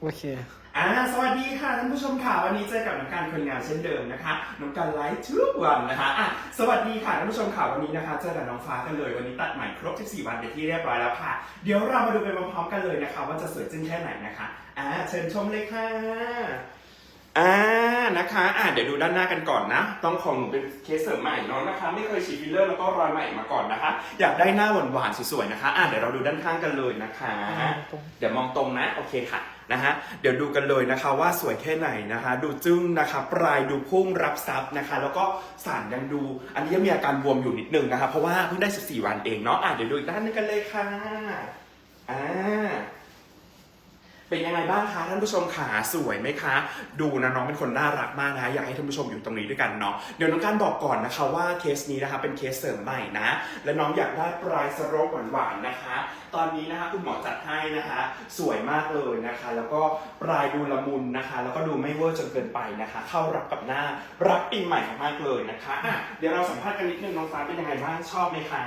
โอเค อ่าสวัสดีค่ะท่านผู้ชมค่ะวันนี้เจอกับน้องการคนงานเช่นเดิมนะคะน้องการไลฟ์ทุกวันนะคะอะสวัสดีค่ะท่านผู้ชมค่ะวันนี้นะคะเจอกับน้องฟ้ากันเลยวันนี้ตัดใหม่ครบ 14 วันเป็นที่เรียบร้อยแล้วค่ะ เดี๋ยวเรามาดูไปพร้อมๆกันเลยนะคะ ว่าจะสวยจึ้งแค่ไหนนะคะอ่าเชิญชมเลยค่ะ อ่านะคะอ่าเดี๋ยวดูด้านหน้ากันก่อนนะ ต้องของหนูเป็นเคสเสริมใหม่เนาะนะคะ ไม่เคยฉีดฟิลเลอร์แล้วก็รอยใหม่มาก่อนนะคะ อยากได้หน้าหวานๆสวยๆนะคะอ่าเดี๋ยวเราดูด้านข้างกันเลยนะคะ เดี๋ยวมองตรงนะโอเคค่ะนะฮะเดี๋ยวดูกันเลยนะคะว่าสวยแค่ไหนนะคะ ดูจึ้งนะคะปลายดูพุ่งรับซับนะคะ แล้วก็สารยังดู อันนี้ยังมีอาการบวมอยู่นิดนึงนะคะเพราะว่าเพิ่งได้ 14 วันเองเนาะอะเดี๋ยวดูอีกด้านนึงกันเลยค่ะอ่า เป็นยังไงบ้างคะท่านผู้ชมขาสวยไหมคะ ดูนะน้องเป็นคนน่ารักมากนะอยากให้ท่านผู้ชมอยู่ตรงนี้ด้วยกันเนาะเดี๋ยวน้องการบอกก่อนนะคะว่าเคสนี้นะคะเป็นเคสเสริมใหม่นะ และน้องอยากได้ปลายสโลปหวานๆนะคะ ตอนนี้นะคะคุณหมอจัดให้นะคะ สวยมากเลยนะคะ แล้วก็ปลายดูละมุนนะคะ แล้วก็ดูไม่เวอร์จนเกินไปนะคะ เข้ารับกับหน้ารับปีใหม่มากเลยนะคะะเดี๋ยวเราสัมภาษณ์กันนิดนึงน้องฟ้าเป็นยังไงบ้างชอบไหมคะ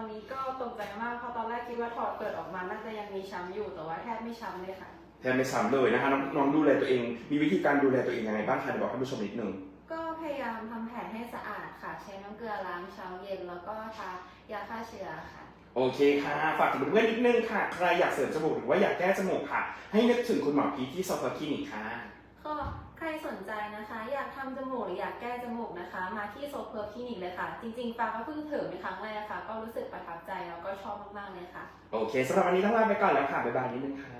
อนนี้ก็ตกใจมากเพราะตอนแรกคิดว่าถอดเปิดออกมาน่าจะยังมีช้ำอยู่แต่ว่าแทบไม่ช้ำเลยค่ะ แทนไม่ซ้ำเลยนะคะน้องน้องดูแลตัวเอง มีวิธีการดูแลตัวเองยังไงบ้างคะเดี๋ยวบอกท่านผู้ชมนิดนึง ก็พยายามทำแผลให้สะอาดค่ะ ใช้น้ำเกลือล้างเช้าเย็นแล้วก็ทายาฆ่าเชื้อค่ะ โอเคค่ะ ฝากถึงเพื่อนๆนิดนึงค่ะ ใครอยากเสริมจมูกหรือว่าอยากแก้จมูกค่ะ ให้นึกถึงคุณหมอพีทที่ซอฟต์คลินิกค่ะ ก็ใครสนใจนะคะ อยากทำจมูกหรืออยากแก้จมูกนะคะ มาที่โซเพอร์คลินิกเลยค่ะ จริงๆฟางก็เพิ่งเถิมในครั้งแรกค่ะ ก็รู้สึกประทับใจแล้วก็ชอบมากๆเลยค่ะ โอเคสำหรับวันนี้ต้องลาไปก่อนแล้วค่ะ บ๊ายบายนิดนึงค่ะ